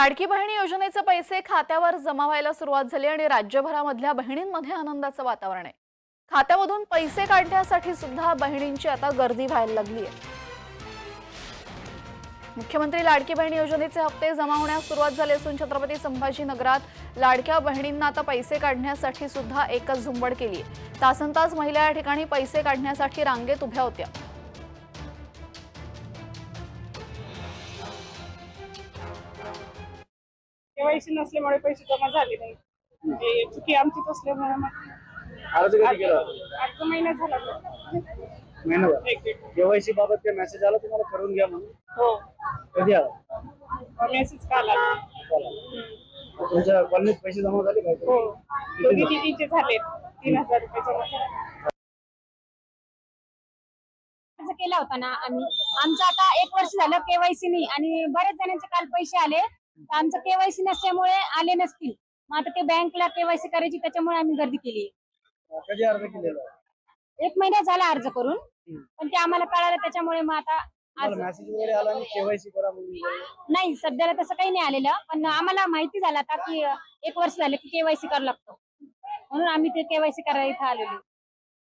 लाडकी बहिणी योजनेचे पैसे खात्यावर जमा व्हायला सुरुवात झाली आणि राज्यभरामधल्या बहिणींमध्ये आनंदाचं वातावरण आहे. खात्यामधून पैसे काढण्यासाठी सुद्धा बहिणींची आता गर्दी व्हायला लागली आहे. मुख्यमंत्री लाडकी बहीण योजनेचे हप्ते जमा होण्यास सुरुवात झाली असून छत्रपती संभाजीनगरात लाडक्या बहिणींना आता पैसे काढण्यासाठी सुद्धा एकच झुंबड केली आहे. तासन तास महिला या ठिकाणी पैसे काढण्यासाठी रांगेत उभ्या होत्या. केवायसी नसल्यामुळे पैसे जमा झाले नाही. ते चुकी आमचीच असल्यामुळे मग अर्ज कधी केला? अर्धा महिना झाला. महिना एक दीड केवायसी बाबत काय मेसेज आला तुम्हाला? करून घ्या म्हणून. हो. कधी आला? मेसेज का आला. तुमच्या कॉलनीत पैसे जमा झाले काय? हो. दोघी दिदीचे झाले. तीन हजार रुपये जमा झाले. अर्ज केला होता ना आम्ही. आमचं आता एक वर्ष झालं केवायसी नाही आणि बरेच जणांचे काल पैसे आले. आमचं केवायसी नसल्यामुळे आले नसतील. मग आता ते बँकला केवायसी करायची त्याच्यामुळे आम्ही गर्दी केली. कधी अर्ज केलेला? एक महिना झाला अर्ज करून. पण ते आम्हाला कळालं त्याच्यामुळे मग आता आज तुम्हाला मेसेज वगैरे आला आणि केवायसी करा म्हणून नाही सध्याला तसं काही नाही आलेलं. पण आम्हाला माहिती झालं आता की एक वर्ष झालं की केवायसी करावं लागतं. म्हणून आम्ही ते केवायसी करायला इथं आलेलो.